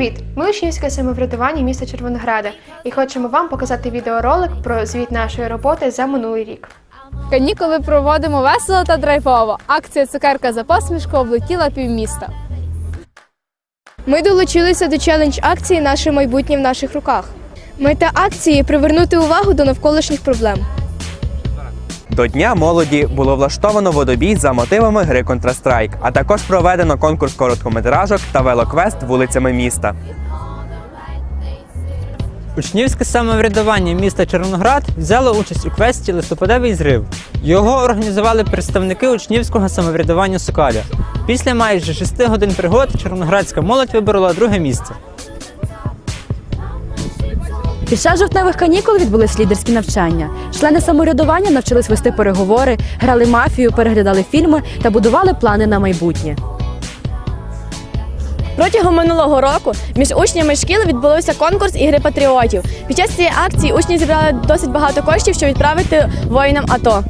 Привіт! Ми учнівське самоврядування міста Червонограда і хочемо вам показати відеоролик про звіт нашої роботи за минулий рік. Канікули проводимо весело та драйвово. Акція цукерка за посмішку облетіла півміста. Ми долучилися до челендж акції Наше майбутнє в наших руках. Мета акції привернути увагу до навколишніх проблем. До Дня молоді було влаштовано водобій за мотивами гри Counter-Strike, а також проведено конкурс короткометражок та велоквест вулицями міста. Учнівське самоврядування міста Червоноград взяло участь у квесті Листопадевий зрив. Його організували представники учнівського самоврядування Сокаля. Після майже шести годин пригод червоноградська молодь виборола друге місце. Під час жовтневих канікул відбулись лідерські навчання. Члени самоврядування навчились вести переговори, грали мафію, переглядали фільми та будували плани на майбутнє. Протягом минулого року між учнями шкіл відбувся конкурс ігри патріотів. Під час цієї акції учні зібрали досить багато коштів, щоб відправити воїнам АТО.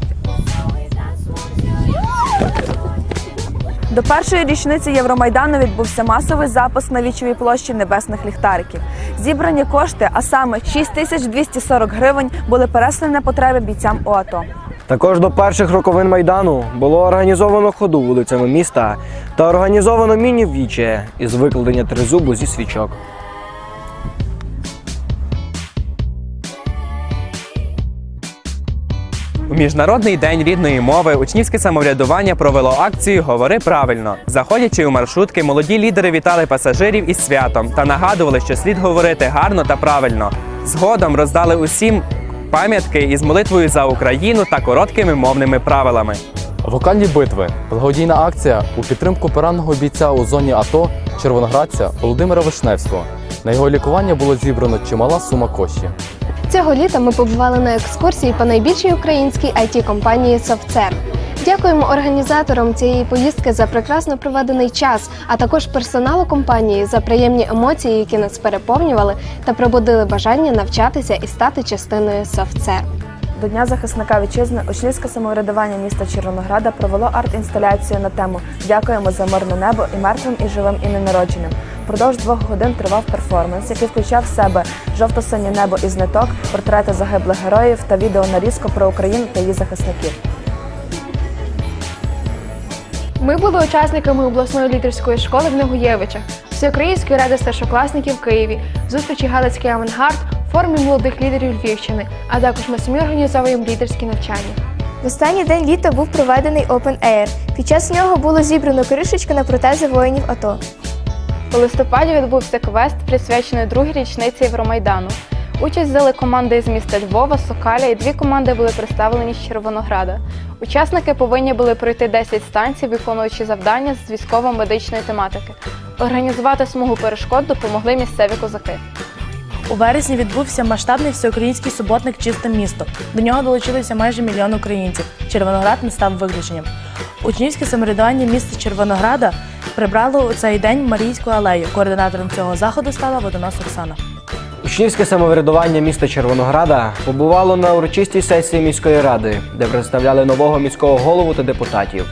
До першої річниці Євромайдану відбувся масовий запуск на вічовій площі небесних ліхтариків. Зібрані кошти, а саме 6240 гривень, були переслані на потреби бійцям ОАТО. Також до перших роковин майдану було організовано ходу вулицями міста та організовано міні-віче із викладення тризубу зі свічок. У міжнародний день рідної мови учнівське самоврядування провело акцію Говори правильно. Заходячи у маршрутки, молоді лідери вітали пасажирів із святом та нагадували, що слід говорити гарно та правильно. Згодом роздали усім пам'ятки із молитвою за Україну та короткими мовними правилами. Вокальні битви благодійна акція у підтримку пораненого бійця у зоні АТО червоноградця Володимира Вишневського. На його лікування було зібрано чимала сума коштів. Цього літа ми побували на екскурсії по найбільшій українській it компанії SoftServe. Дякуємо організаторам цієї поїздки за прекрасно проведений час, а також персоналу компанії за приємні емоції, які нас переповнювали та пробудили бажання навчатися і стати частиною SoftServe. До Дня захисника вітчизни учнівське самоврядування міста Червонограда провело арт-інсталяцію на тему Дякуємо за мирне небо і мертвим і живим і ненародженим. Впродовж двох годин тривав перформанс, який включав в себе жовто-синє небо із ниток, портрети загиблих героїв та відео нарізку про Україну та її захисників. Ми були учасниками обласної лідерської школи в Негуєвичах, Всеукраїнської ради старшокласників в Києві, зустрічі Галицький авангард, форумі молодих лідерів Львівщини, а також ми самі організовуємо лідерські навчання. В останній день літа був проведений Open Air. Під час нього було зібрано кришечки на протези воїнів АТО. У листопаді відбувся квест, присвячений другій річниці Євромайдану. Участь взяли команди з міста Львова, Сокаля і дві команди були представлені з Червонограда. Учасники повинні були пройти 10 станцій, виконуючи завдання з військово-медичної тематики. Організувати смугу перешкод допомогли місцеві козаки. У вересні відбувся масштабний всеукраїнський суботник Чисте місто. До нього долучилися майже мільйон українців. Червоноград не став виключенням. Учнівське самоврядування міста Червонограда прибрало у цей день Марійську алею. Координатором цього заходу стала водонос Оксана. Учнівське самоврядування міста Червонограда побувало на урочистій сесії міської ради, де представляли нового міського голову та депутатів.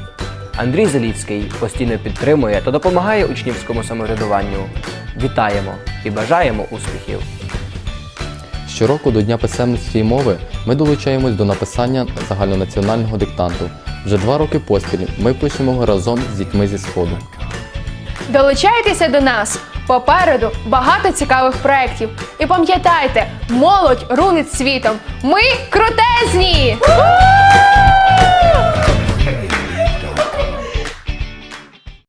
Андрій Заліцький постійно підтримує та допомагає учнівському самоврядуванню. Вітаємо і бажаємо успіхів! Щороку до Дня писемності і мови ми долучаємось до написання загальнонаціонального диктанту. Вже два роки поспіль ми пишемо його разом з дітьми зі сходу. Долучайтеся до нас! Попереду багато цікавих проєктів. І пам'ятайте, молодь рулить світом. Ми крутезні!